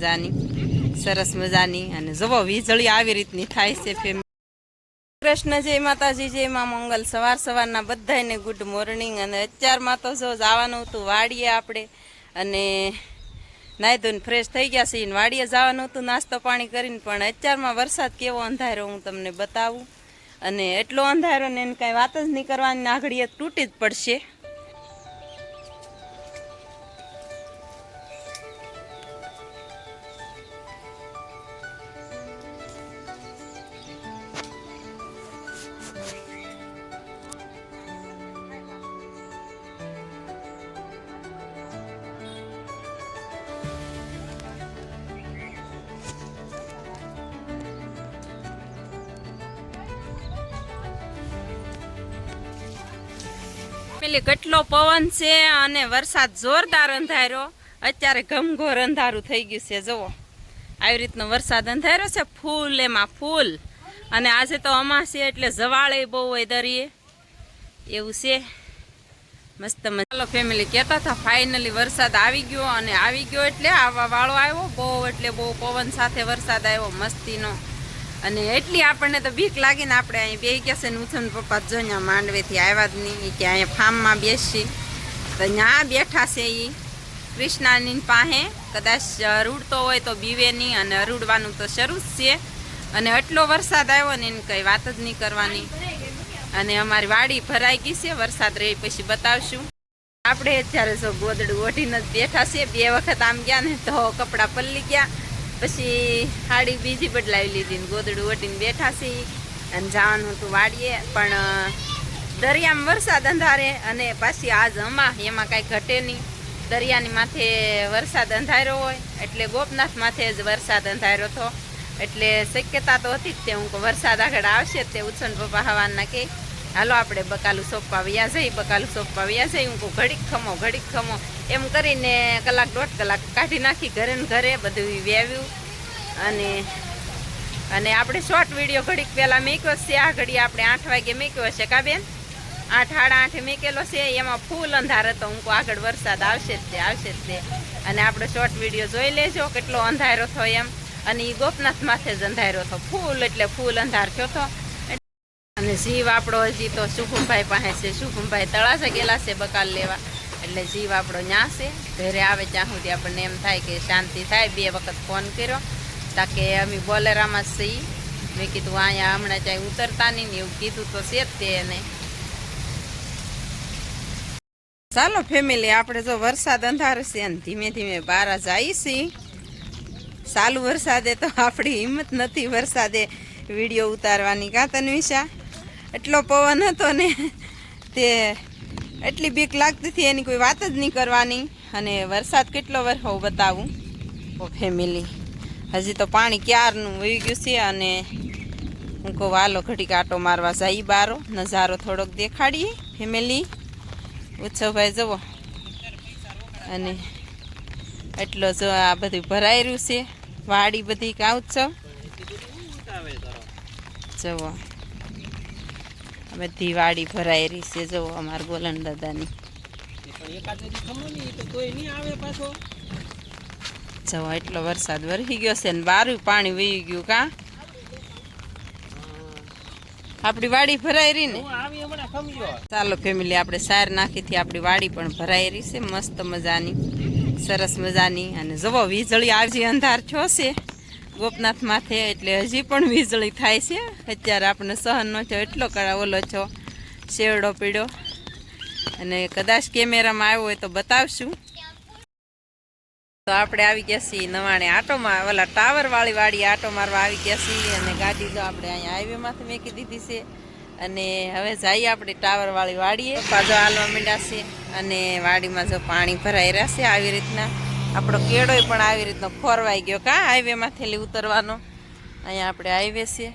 મજાની, સરસ મજાની અને જુઓ વીજળી આવી રીતની થાય છે ફેમ કૃષ્ણ જય માતાજી, જય મા મંગલ. સવાર સવારના બધાને ગુડ મોર્નિંગ અને અત્યારમાં તો જો જવાનું હતું વાડીએ આપણે, અને નાહી ધોઈને ફ્રેશ થઈ ગયા છે ને વાડીએ જવાનું હતું, નાસ્તો પાણી કરીને, પણ અત્યારમાં વરસાદ કેવો અંધારો હું તમને બતાવું. અને એટલો અંધારો ને એને કાંઈ વાત જ નહીં કરવાની નાગડીએ તૂટી જ પડશે. પેલી કેટલો પવન છે અને વરસાદ જોરદાર અંધાર્યો. અત્યારે ઘમઘોર અંધારું થઈ ગયું છે, જુઓ. આવી રીતનો વરસાદ અંધાર્યો છે, ફૂલ એમાં ફૂલ. અને આજે તો અમાસી એટલે જવાળે બહુ હોય દરિયે. એવું છે. મસ્ત મસ્ત ચાલો ફેમિલી કહેતા હતા ફાઇનલી વરસાદ આવી ગયો અને આવી ગયો એટલે આવા વાળો આવ્યો. બહુ એટલે બહુ પવન સાથે વરસાદ આવ્યો, મસ્તીનો. અને એટલી આપણને તો બીક લાગીને આપણે અહીં બે ગયા છે ને ઉછન પપ્પા જો અહીંયા માંડવેથી આવ્યા જ નહીં કે અહીંયા ફાર્મમાં બેસી. તો ત્યાં બેઠા છે એ કૃષ્ણાની પાસે. કદાચ રૂડતો હોય તો બીવે નહીં અને અરૂડવાનું તો શરૂ જ છે. અને આટલો વરસાદ આવ્યો ને એને કંઈ વાત જ નહીં કરવાની. અને અમારી વાડી ભરાઈ ગઈ છે, વરસાદ રહી પછી બતાવશું. આપણે અત્યારે જો ગોદડું ઓઢીને જ બેઠા છીએ બે વખત આમ ગયા ને તો કપડાં પલ્લી ગયા. પછી સાડી બીજી બદલાવી લીધી ને ગોદડું વટીને બેઠા છે અને જવાનું હતું વાડીએ, પણ દરિયામાં વરસાદ અંધારે અને પાછી આજ હમા એમાં કાંઈ ઘટે નહીં. દરિયાની માથે વરસાદ અંધાર્યો હોય, એટલે ગોપનાથ માથે જ વરસાદ અંધાર્યો હતો. એટલે શક્યતા તો હતી જ તે, હું વરસાદ આગળ આવશે તે, ઉછન પપ્પા હવાના કે હાલો આપણે બકાલું સોંપવા વ્યા જઈ, બકાલું સોંપવા વ્યા જઈ. હું ઘડીક ખમો ઘડીક ખમો. એમ કરીને કલાક દોઢ કલાક કાઢી નાખી ઘરે ને ઘરે બધું વ્યાવ્યું અને અને આપણે શોર્ટ વીડિયો ઘડીક પહેલાં મેક્યો છે, આ ઘડી આપણે આઠ વાગે મેક્યો છે કા બેન? આઠ, સાડા આઠે મેકેલો છે, એમાં ફૂલ અંધાર હતો, હું આગળ વરસાદ આવશે જ તે, આવશે જ તે. અને આપણે શોર્ટ વીડિયો જોઈ લેજો, કેટલો અંધારો થયો એમ. અને એ ગોપનાથ માથે જ અંધારો હતો ફૂલ એટલે ફૂલ અંધાર થયો હતો. અને જીવ આપણો હજી તો શુભમભાઈ પાસે છે શુભમભાઈ તળાશે ગયેલા છે બકાલ લેવા. એટલે જીવ આપણો ન્યા છે, ઘરે આવે ત્યાં સુધી આપણને એમ થાય કે શાંતિ થાય, બે વખત ફોન કર્યો. તાકે અમે બોલેરામાં છીએ. મેં કીધું અહીંયા હમણાં ચાઈ ઉતરતા નહીં એવું કીધું તો છે જ તે એને. ચાલો ફેમિલી આપણે જો વરસાદ અંધાર છે ને ધીમે ધીમે બારા જાય છીએ. ચાલુ વરસાદે તો આપણી હિંમત નથી વરસાદે વીડિયો ઉતારવાની કાં તન્વિશા? એટલો પવન હતો ને, તે એટલી બીક લાગતી હતી, એની કોઈ વાત જ નહીં કરવાની. અને વરસાદ કેટલો વરસો બતાવું. ઓ ફેમિલી હજી તો પાણી ક્યારનું વહી ગયું છે અને હું કહું વાલો ઘડીક આટો મારવા જઈ બારો. નજારો થોડોક દેખાડીએ, ફેમિલી. ઉત્સવભાઈ જવો અને એટલો જો આ બધું ભરાઈ રહ્યું છે, વાડી બધી કા ઉત્સવ? જવો બધી વાડી ભરાઈ રહી છે, જુઓ અમારા ગોલન દાદાની. જુઓ એટલો વરસાદ વરસી ગયો છે ને બારું પાણી વહી ગયું કા? આપણી વાડી ભરાઈ રહી ને? ચાલો ફેમિલી આપણે સાર નાખીથી આપણી વાડી પણ ભરાઈ રહી છે, મસ્ત મજાની, સરસ મજાની. અને જવો વીજળી આજે અંધાર થયો છે. ગોપનાથ માથે એટલે હજી પણ વીજળી થાય છે. અત્યારે આપણે સહન નો છો એટલો કરા ઓલો છો શેવડો પીડો અને કદાચ કેમેરામાં આવ્યો હોય તો બતાવશું. તો આપણે આવી ગયા છીએ નવાણે આટોમાં, ઓલા ટાવર વાળી વાડી આટો મારવા આવી ગયા છીએ અને ગાડી તો આપણે અહીંયા હાઈવેમાંથી મેકી દીધી છે. અને હવે જઈએ આપણે ટાવર વાળી વાડીએ. પાછો હાલવા માંડ્યા છે અને વાડીમાં જો પાણી ભરાઈ રહેશે આવી રીતના. આપણો કેળોય પણ આવી રીતનો ખોરવાઈ ગયો કા હાઈવેમાંથી ઉતરવાનો. અહીંયા આપણે હાઈવે છે.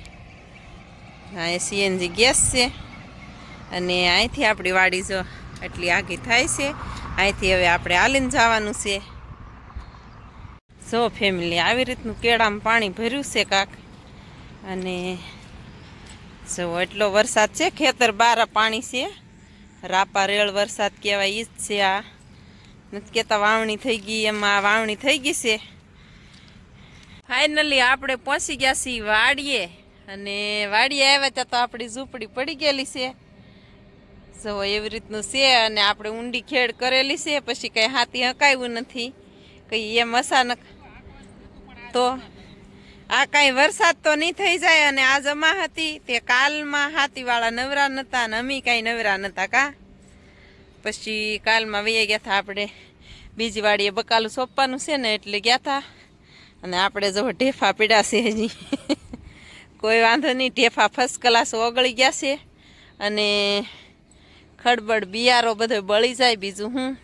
હા એ સીએનજી ગેસ છે. અને અહીંથી આપણી વાડી જો એટલી આગી થાય છે. અહીંથી હવે આપણે હાલીને જવાનું છે. જો ફેમિલી આવી રીતનું કેળામાં પાણી ભર્યું છે કાક. અને જો એટલો વરસાદ છે, ખેતર બારા પાણી છે. રાપા રેળ વરસાદ કહેવાય ઈ જ છે આ. નથી કહેતા વાવણી થઈ ગઈ, એમાં વાવણી થઈ ગઈ છે. ફાઇનલી આપણે પહોંચી ગયા છીએ વાડીએ. અને વાડીએ આવ્યા ત્યાં તો આપણી ઝૂંપડી પડી ગયેલી છે. જો એવી રીતનું છે અને આપણે ઊંડી ખેડ કરેલી છે, પછી કંઈ હાથી હકાયું નથી. કંઈ એમ અચાનક તો આ કાંઈ વરસાદ તો નહીં થઈ જાય અને આ જમા હતી તે કાલમાં હાથીવાળા નવરા નહોતા અને અમે કાંઈ નવરા નહોતા કા? પછી કાલમાં વૈયા ગયા હતા આપણે. બીજી વાડીએ બકાલું સોંપવાનું છે ને એટલે ગયા હતા અને આપણે જો ઢેફા પીડા છે હજી. કોઈ વાંધો નહીં, ઢેફા ફર્સ્ટ ક્લાસ ઓગળી ગયા છે. અને ખડબડ બિયારો બધો બળી જાય બીજું હું.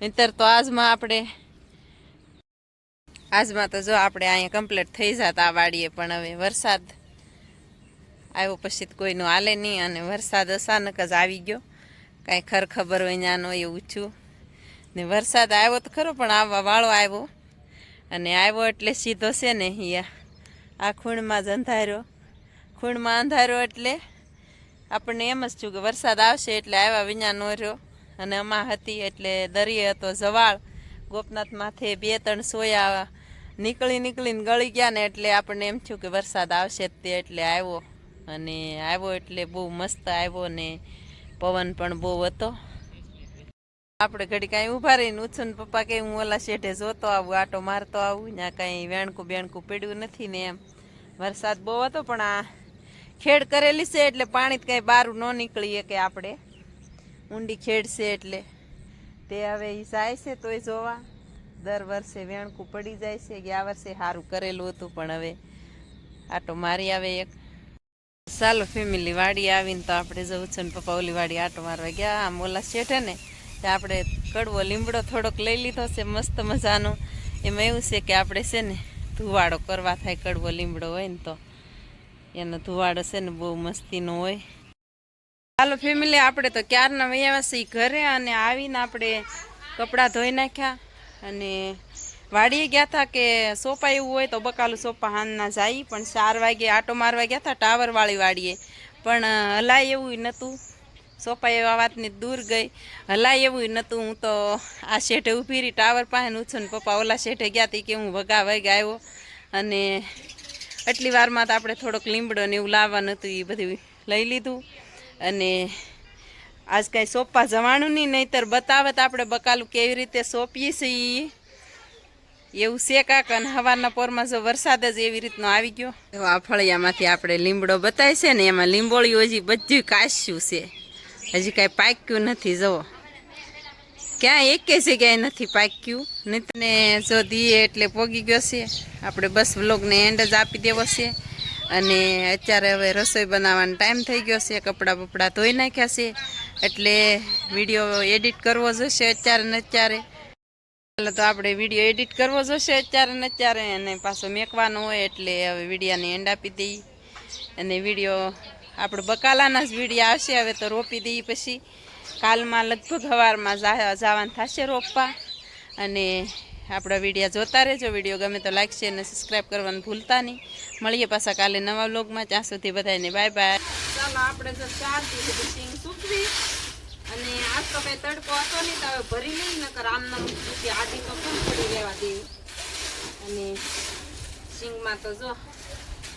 નહીતર તો આજમાં આપણે આજમાં તો જો આપણે અહીંયા કમ્પ્લીટ થઈ જતા આ વાડીએ, પણ હવે વરસાદ આવ્યો પછી કોઈનું હાલે નહીં અને વરસાદ અચાનક જ આવી ગયો. કાંઈ ખર ખબર હોય ત્યાંનો એવું છું ને વરસાદ આવ્યો તો ખરો, પણ આવવા વાળો આવ્યો. અને આવ્યો એટલે સીધો છે ને અહીંયા, આ ખૂણમાં જ અંધાર્યો. ખૂણમાં અંધાર્યો એટલે આપણને એમ જ થયું કે વરસાદ આવશે એટલે આવ્યા વિના નો રહ્યો. અને અમા હતી એટલે દરિયે હતો જવાળ ગોપનાથ માથે બે ત્રણ સોયા નીકળી નીકળીને ગળી ગયા ને એટલે આપણને એમ થયું કે વરસાદ આવશે તે એટલે આવ્યો. અને આવ્યો એટલે બહુ મસ્ત આવ્યો ને પવન પણ બહુ હતો. આપણે ઘડી કાંઈ ઊભા રહીને ઉછું પપ્પા કે હું ઓલા શેઠે જોતો આવું, આટો મારતો આવું ત્યાં કાંઈ વેણકું બેણકું પીડ્યું નથી ને એમ. વરસાદ બહુ હતો પણ આ ખેડ કરેલી છે એટલે પાણી કાંઈ બહાર ન નીકળીએ કે આપણે. ઊંડી ખેડ છે એટલે. તે હવે એ જાય છે તોય જોવા. દર વર્ષે વેણકું પડી જાય છે ગયા વર્ષે સારું કરેલું હતું, પણ હવે આટો મારી આવે એક. ચાલો ફેમિલી વાડી આવીને તો આપણે જવું છે ને પપ્પા ઓલી વાડી આટો મારવા ગયા. આમ ઓલા શેઠે ને, તે આપણે કડવો લીમડો થોડોક લઈ લીધો છે, મસ્ત મજાનો. એમાં એવું છે કે આપણે છે ને ધુવાડો કરવા થાય કડવો લીમડો હોય ને તો. એનો ધુવાડો છે ને બહુ મસ્તીનો હોય. ચાલો ફેમિલી આપણે તો ક્યારના વૈયા છીએ? ઘરે અને આવીને આપણે કપડાં ધોઈ નાખ્યા. અને વાડીએ ગયા હતા કે સોપા એવું હોય તો બકાલું સોપા હાનના જાય, પણ ચાર વાગે આટો મારવા ગયા હતા ટાવરવાળી વાડીએ. પણ હલાય એવું નહોતું સોપા એવા વાતની દૂર ગઈ. હલાય એવું નહોતું હું તો આ શેઠે ઊભી રહી, ટાવર પાસે ઊંચું ને પપ્પા ઓલા શેઠે ગયા હતી કે હું વગા વગ આવ્યો. અને આટલી વારમાં તો આપણે થોડોક લીમડો ને એવું લાવવાનું હતું, એ બધું લઈ લીધું. અને આજ કાંઈ સોંપવા જવાનું નહીં, નહીતર બતાવત આપણે બકાલું કેવી રીતે સોંપીએ છીએ એવું છે કાક, અને હવારના પોરમાં જો વરસાદ જ એવી રીતનો આવી ગયો. આ ફળિયામાંથી આપણે લીમડો બતાય છે ને, એમાં લીંબોળીઓ હજી બધું કાશ્યું છે. હજી કાંઈ પાક્યું નથી જવો ક્યાંય એકે જગ્યાએ નથી પાક્યું. નીતને જો દીએ એટલે પોગી ગયો છે. આપણે બસ વ્લોગને એન્ડ જ આપી દેવો છે. અને અત્યારે હવે રસોઈ બનાવવાનો ટાઈમ થઈ ગયો છે. કપડાં બપડાં ધોઈ નાખ્યા છે. એટલે વીડિયો એડિટ કરવો જશે અત્યારે ને અત્યારે. એટલે તો આપણે વીડિયો એડિટ કરવો જશે અત્યારે ને અત્યારે અને પાછો મેકવાનો હોય એટલે હવે વિડીયાને એન્ડ આપી દઈ. અને વીડિયો આપણે બકાલાના જ વિડીયા આવશે, હવે તો રોપી દઈએ પછી. કાલમાં લગભગ સવારમાં જવાનું થશે રોપવા. અને આપણા વિડીયા જોતા રહેજો. વીડિયો ગમે તો લાઈક શેર અને સબસ્ક્રાઈબ કરવાનું ભૂલતા નહીં. મળીએ પાછા કાલે નવા વ્લોગમાં ત્યાં સુધી બધાને બાય બાય ચાલો આપણે જો ચાર દીધી સિંગ સૂકવી. અને આજ તો કઈ તડકો હતો નહીં, તો હવે ભરી લઈ, નકર આમના મૂકી આજી તો કમ પડી રહેવા દેવી અને સિંગમાં તો જો,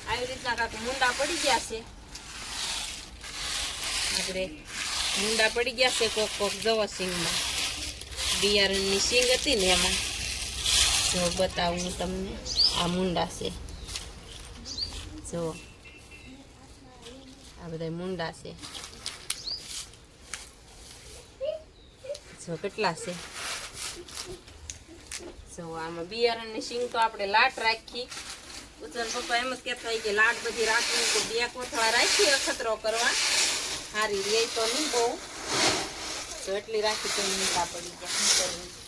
આવી રીતના કાંક મુંડા પડી ગયા છે. આપણે મુંડા પડી ગયા છે કોક કોક, જવો સિંગમાં. બિયારણની સિંગ હતી ને એમાં. જો બતાવું તમને, આ મુંડા છે. જો. આ બધા મુંડા છે. જો કેટલા છે? જો આમાં બિયારણની સિંગ તો આપણે લાટ રાખી. ઉત્તર પપ્પા એમ જ કહેતા હોય કે લાટ બધી રાખવી તો બે કોથળા રાખી અખતરો કરવા. સારી રે તો નહીં બહુ. તો એટલી રાખી તો મીઠા પડી ગયા શું કરવું